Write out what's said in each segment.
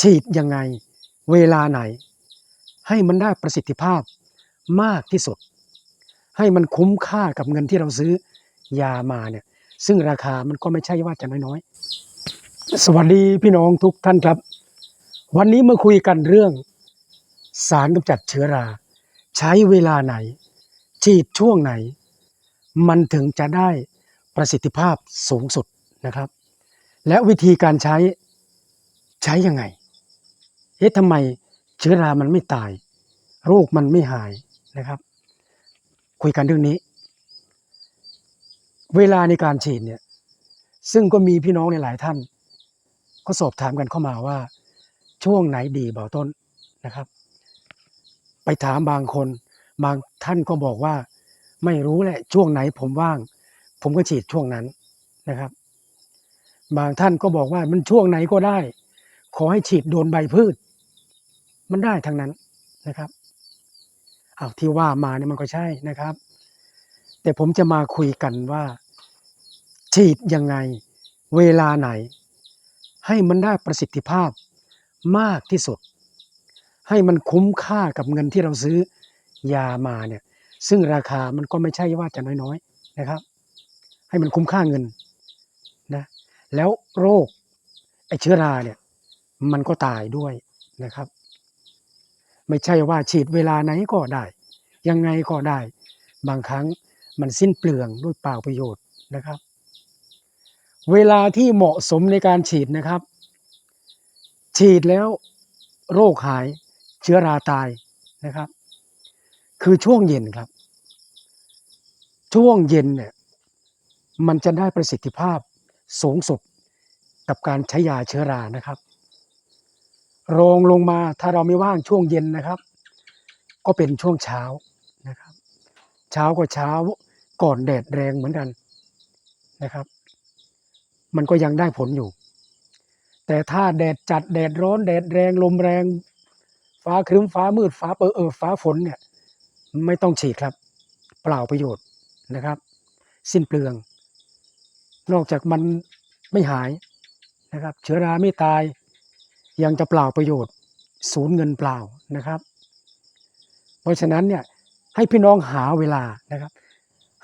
ฉีดยังไง เวลาไหน ให้มันได้ประสิทธิภาพมากที่สุด ให้มันคุ้มค่ากับเงินที่เราซื้อยามาเนี่ย ซึ่งราคามันก็ไม่ใช่ว่าจะน้อยๆ สวัสดีพี่น้องทุกท่านครับ วันนี้มาคุยกันเรื่อง สารกำจัดเชื้อรา ใช้เวลาไหน ฉีดช่วงไหน มันถึงจะได้ประสิทธิภาพสูงสุดนะครับ และวิธีการใช้ใช้ยังไง เอ๊ะทำไมเชื้อรามันไม่ตาย โรคมันไม่หายนะครับ คุยกันเรื่องนี้ เวลาในการฉีดเนี่ย ซึ่งก็มีพี่น้องในหลายท่าน ก็สอบถามกันเข้ามาว่า ช่วงไหนดีเบาต้นนะครับ ไปถามบางคน บางท่านก็บอกว่า ไม่รู้แหละช่วงไหนผมว่าง ผมก็ฉีดช่วงนั้นนะครับ บางท่านก็บอกว่ามันช่วงไหนก็ได้ ขอให้ฉีดโดนใบพืช มันได้ทั้งนั้นนะครับเอาที่ว่ามาเนี่ยมันก็ใช่นะครับ แต่ผมจะมาคุยกันว่า ฉีดยังไง เวลาไหน ให้มันได้ประสิทธิภาพมากที่สุด ให้มันคุ้มค่ากับเงินที่เราซื้อยามาเนี่ยซึ่งราคามันก็ไม่ใช่ว่าจะน้อยๆนะครับ ให้มันคุ้มค่าเงินนะแล้วโรคไอเชื้อราเนี่ยมันก็ตายด้วยนะครับ ไม่ใช่ว่าฉีดเวลาไหนก็ได้ ยังไงก็ได้ บางครั้งมันสิ้นเปลืองด้วยเปล่าประโยชน์นะครับ เวลาที่เหมาะสมในการฉีดนะครับ ฉีดแล้วโรคหายเชื้อราตายนะครับ คือช่วงเย็นครับ ช่วงเย็นเนี่ยมันจะได้ประสิทธิภาพสูงสุดกับการใช้ยาเชื้อรานะครับ รองลงมาถ้าเราไม่ว่างช่วงเย็นนะครับ ก็เป็นช่วงเช้านะครับ เช้าก็เช้าก่อนแดดแรงเหมือนกันนะครับ มันก็ยังได้ผลอยู่ แต่ถ้าแดดจัดแดดร้อนแดดแรงลมแรง ฟ้าครึ้มฟ้ามืดฟ้าเปิดเออฟ้าฝนเนี่ยไม่ต้องฉีดครับ เปล่าประโยชน์นะครับ สิ้นเปลือง นอกจากมันไม่หายนะครับ เชื้อราไม่ตาย ยังจะเปล่าประโยชน์ศูนย์เงินเปล่านะครับ เพราะฉะนั้นเนี่ยให้พี่น้องหาเวลานะครับ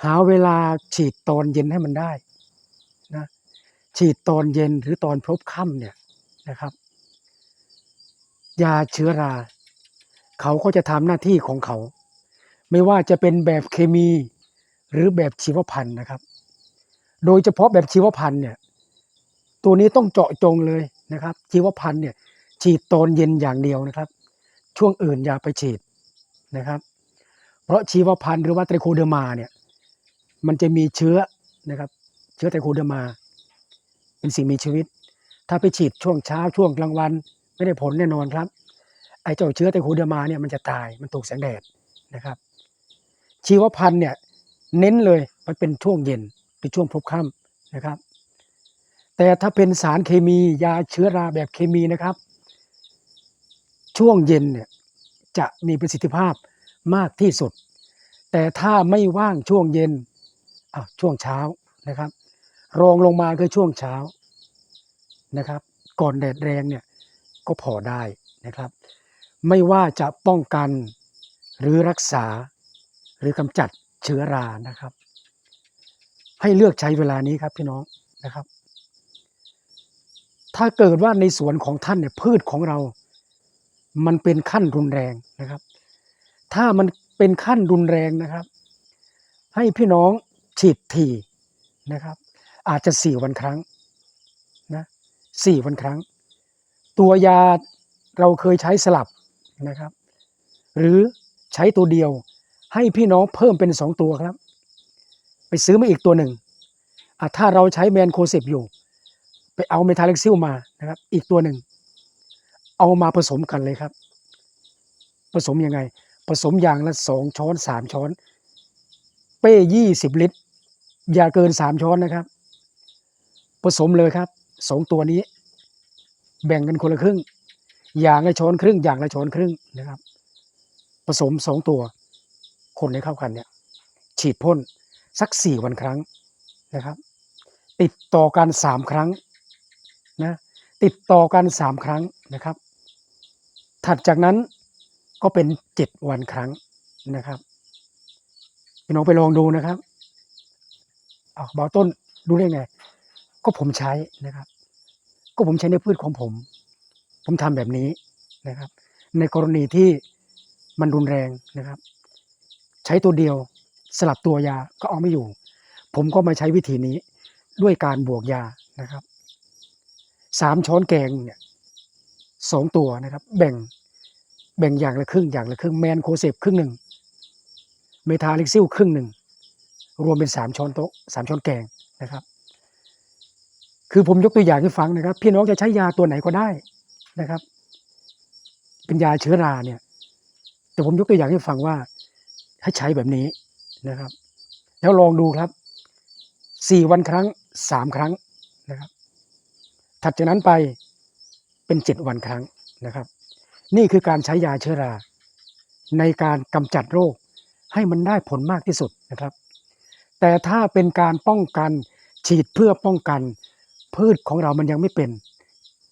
หาเวลาฉีดตอนเย็นให้มันได้นะฉีดตอนเย็นหรือตอนพบค่ำเนี่ยนะครับ ยาเชื้อรา เขาก็จะทำหน้าที่ของเขา ไม่ว่าจะเป็นแบบเคมีหรือแบบชีวพันธุ์นะครับ โดยเฉพาะแบบชีวพันธุ์เนี่ยตัวนี้ต้องเจาะจงเลยนะครับ ชีวพันธุ์เนี่ย ฉีดตอนเย็นอย่างเดียวนะครับ ช่วงอื่นอย่าไปฉีดนะครับ เพราะชีวพันธุ์หรือว่าไตรโคเดอร์มาเนี่ยมันจะมีเชื้อนะครับ เชื้อไตรโคเดอร์มา เป็นสิ่งมีชีวิต ถ้าไปฉีดช่วงเช้าช่วงกลางวันไม่ได้ผลแน่นอนครับไอ้เจ้าเชื้อไตรโคเดอร์มาเนี่ยมันจะตายมันถูกแสงแดดนะครับ ชีวพันธุ์เนี่ยเน้นเลยมันเป็นช่วงเย็นหรือช่วงพลบค่ำนะครับ แต่ถ้าเป็นสารเคมียาเชื้อราแบบเคมีนะครับ ช่วงเย็นเนี่ยจะมีประสิทธิภาพมากที่สุด แต่ถ้าไม่ว่างช่วงเย็นอะช่วงเช้านะครับ รองลงมาคือช่วงเช้านะครับ ก่อนแดดแรงเนี่ยก็พอได้นะครับ ไม่ว่าจะป้องกันหรือรักษาหรือกำจัดเชื้อรานะครับ ให้เลือกใช้เวลานี้ครับพี่น้องนะครับ ถ้าเกิดว่าในสวนของท่านเนี่ยพืชของเรา มันเป็นขั้นรุนแรงนะครับ ถ้ามันเป็นขั้นรุนแรงนะครับ ให้พี่น้องฉีดทีนะครับ อาจจะสี่วันครั้งนะสี่วันครั้ง ตัวยาเราเคยใช้สลับนะครับ หรือใช้ตัวเดียว ให้พี่น้องเพิ่มเป็นสองตัวครับ ไปซื้อมาอีกตัวหนึ่งถ้าเราใช้แมนโคเซปอยู่ ไปเอาเมทาเล็กซิลมานะครับ อีกตัวหนึ่ง เอามาผสมกันเลยครับ ผสมยังไง ผสมอย่างละสองช้อนสามช้อน เป้ยี่สิบลิตร อย่าเกินสามช้อนนะครับ ผสมเลยครับสองตัวนี้ แบ่งกันคนละครึ่ง อย่างละช้อนครึ่ง อย่างละช้อนครึ่งนะครับ ผสมสองตัว คนให้เข้ากันเนี่ย ฉีดพ่นสักสี่วันครั้งนะครับ ติดต่อกันสามครั้งนะติดต่อกันสามครั้งนะครับ ถัดจากนั้นก็เป็นเจ็ดวันครั้งนะครับพี่น้องไปลองดูนะครับเอาเบาต้นดูได้ไง ก็ผมใช้นะครับ ก็ผมใช้ในพืชของผม ผมทำแบบนี้นะครับ ในกรณีที่มันรุนแรงนะครับ ใช้ตัวเดียวสลับตัวยาก็เอาไม่อยู่ ผมก็มาใช้วิธีนี้ด้วยการบวกยานะครับสามช้อนแกงเนี่ย สองตัวนะครับ แบ่งแบ่งอย่างละครึ่งอย่างละครึ่งแมนโคเซปครึ่งหนึ่งเมทาลิกซิลครึ่งหนึ่งรวมเป็นสามช้อนโต๊ะสามช้อนแกงนะครับ คือผมยกตัวอย่างให้ฟังนะครับ พี่น้องจะใช้ยาตัวไหนก็ได้นะครับ เป็นยาเชื้อราเนี่ย แต่ผมยกตัวอย่างให้ฟังว่าให้ใช้แบบนี้นะครับ แล้วลองดูครับสี่วันครั้งสามครั้งนะครับ ถัดจากนั้นไป เป็นเจ็ดวันครั้งนะครับ นี่คือการใช้ยาเชื้อรา ในการกำจัดโรคให้มันได้ผลมากที่สุดนะครับ แต่ถ้าเป็นการป้องกันฉีดเพื่อป้องกัน พืชของเรามันยังไม่เป็น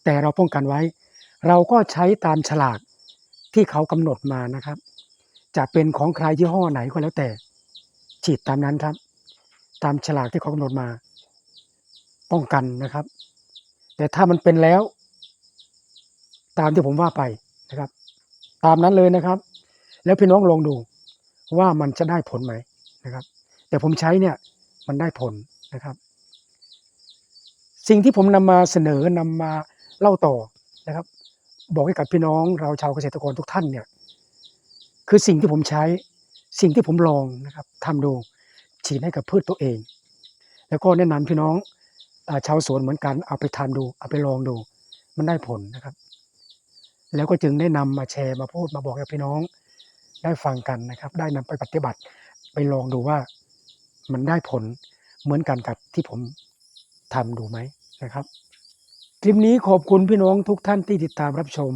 แต่เราป้องกันไว้ เราก็ใช้ตามฉลากที่เขากำหนดมานะครับ จะเป็นของใครยี่ห้อไหนก็แล้วแต่ ฉีดตามนั้นครับ ตามฉลากที่เขากำหนดมา ป้องกันนะครับ แต่ถ้ามันเป็นแล้ว ตามที่ผมว่าไปนะครับ ตามนั้นเลยนะครับ แล้วพี่น้องลองดูว่ามันจะได้ผลไหมนะครับ แต่ผมใช้เนี่ยมันได้ผลนะครับ สิ่งที่ผมนำมาเสนอนำมาเล่าต่อนะครับ บอกให้กับพี่น้องเราชาวเกษตรกรทุกท่านเนี่ยคือสิ่งที่ผมใช้สิ่งที่ผมลองนะครับทำดูฉีดให้กับพืชตัวเอง แล้วก็แนะนำพี่น้องอชาวสวนเหมือนกันเอาไปทำดู เอาไปลองดู มันได้ผลนะครับ แล้วก็จึงได้นำมาแชร์มาพูดมาบอกให้พี่น้อง ได้ฟังกันนะครับ ได้นำไปปฏิบัติไปลองดูว่ามันได้ผลเหมือนกันกับที่ผมทำดูไหมนะครับคลิปนี้ขอบคุณพี่น้องทุกท่านที่ติดตามรับชม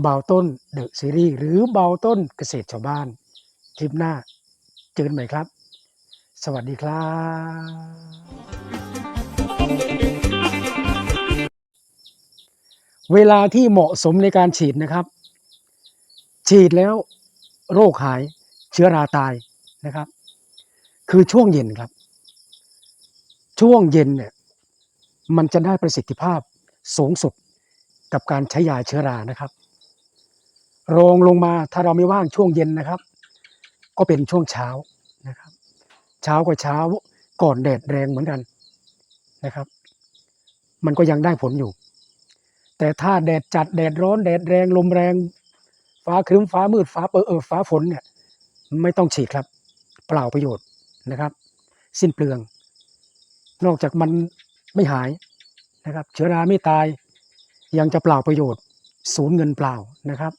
เบาต้นเดอะซีรีส์หรือเบาต้นเกษตรชาวบ้าน คลิปหน้าเจอกันใหม่ครับ สวัสดีครับ เวลาที่เหมาะสมในการฉีดนะครับ ฉีดแล้วโรคหายเชื้อราตายนะครับ คือช่วงเย็นครับ ช่วงเย็นเนี่ยมันจะได้ประสิทธิภาพสูงสุดกับการใช้ยาเชื้อรานะครับ รองลงมาถ้าเราไม่ว่างช่วงเย็นนะครับ ก็เป็นช่วงเช้านะครับ เช้ากว่าเช้าก่อนแดดแรงเหมือนกันนะครับ มันก็ยังได้ผลอยู่ แต่ถ้าแดดจัดแดดร้อนแดดแรงลมแรง ฟ้าครึ้มฟ้ามืดฟ้าเปอเออฟ้าฝนเนี่ยไม่ต้องฉีดครับ เปล่าประโยชน์นะครับ สิ้นเปลือง นอกจากมันไม่หายนะครับ เชื้อราไม่ตายยังจะเปล่าประโยชน์ ศูนย์เงินเปล่านะครับ